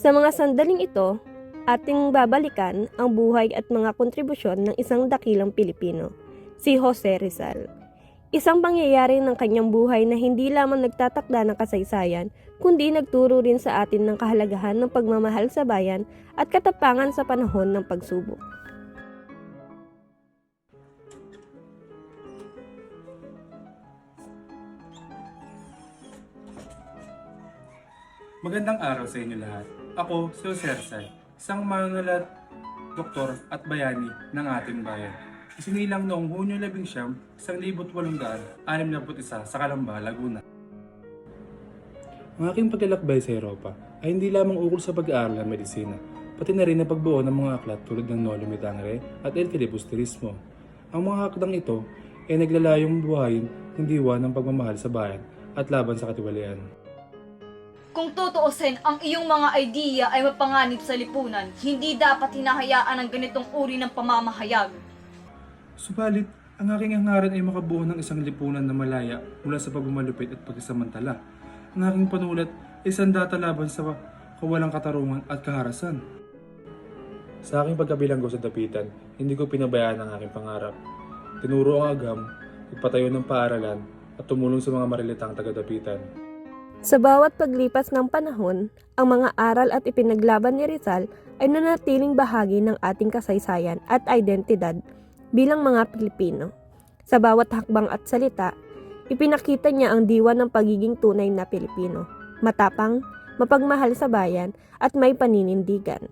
Sa mga sandaling ito, ating babalikan ang buhay at mga kontribusyon ng isang dakilang Pilipino, si Jose Rizal. Isang pangyayari ng kanyang buhay na hindi lamang nagtatakda ng kasaysayan, kundi nagturo rin sa atin ng kahalagahan ng pagmamahal sa bayan at katapangan sa panahon ng pagsubok. Magandang araw sa inyo lahat. Ako, si Jose Rizal, isang manunulat, doktor at bayani ng ating bayan. Isinilang noong Hunyo 11, 1861 sa Calamba, Laguna. Ang aking paglalakbay sa Europa ay hindi lamang ukol sa pag-aaral ng medisina, pati na rin ang pagbuo ng mga aklat tulad ng Nolo Me Tangere at El Filibusterismo. Ang mga akdang ito ay naglalayong buhayin ng diwa ng pagmamahal sa bayan at laban sa katiwalian. Kung tutuusin ang iyong mga idea ay mapanganib sa lipunan, hindi dapat hinahayaan ang ganitong uri ng pamamahayag. Subalit, ang aking hangaran ay makabuo ng isang lipunan na malaya mula sa pagmamalupit at pagkasamantala. Ang aking panulat ay sandata laban sa kawalang katarungan at kaharasan. Sa aking pagkabilanggo sa dapitan, hindi ko pinabayaan ang aking pangarap. Tinuro ang agam, nagpatayo ng paaralan, at tumulong sa mga marilitang taga-dapitan. Sa bawat paglipas ng panahon, ang mga aral at ipinaglaban ni Rizal ay nanatiling bahagi ng ating kasaysayan at identidad bilang mga Pilipino. Sa bawat hakbang at salita, ipinakita niya ang diwa ng pagiging tunay na Pilipino, matapang, mapagmahal sa bayan, at may paninindigan.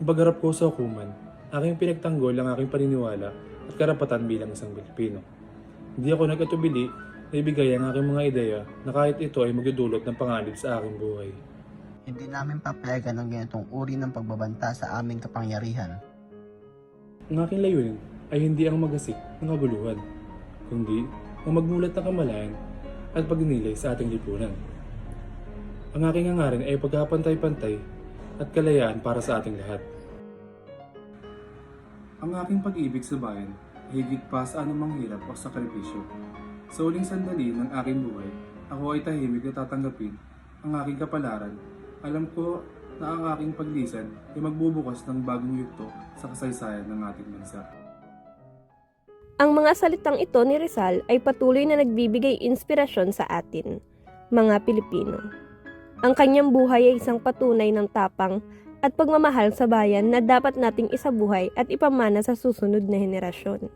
Pagharap ko sa hukuman, aking pinagtanggol ang aking paniniwala at karapatan bilang isang Pilipino. Hindi ako nagkatubili na ibigay ang aking mga ideya na kahit ito ay magdudulot ng panganib sa aking buhay. Hindi namin papayagan ang ganitong uri ng pagbabanta sa aming kapangyarihan. Ang aking layunin ay hindi ang magasik ng kabuluhan, kundi ang magmulat ng kamalayan at pagninilay sa ating lipunan. Ang aking hangarin ay pagkapantay-pantay at kalayaan para sa ating lahat. Ang aking pag-ibig sa bayan ay higit pa sa anumang hirap o sakripisyo. Sa uling sandali ng aking buhay, ako ay tahimik na tatanggapin ang aking kapalaran. Alam ko na ang aking paglisan ay magbubukas ng bagong yugto sa kasaysayan ng ating bansa. Ang mga salitang ito ni Rizal ay patuloy na nagbibigay inspirasyon sa atin, mga Pilipino. Ang kanyang buhay ay isang patunay ng tapang at pagmamahal sa bayan na dapat nating isabuhay at ipamana sa susunod na henerasyon.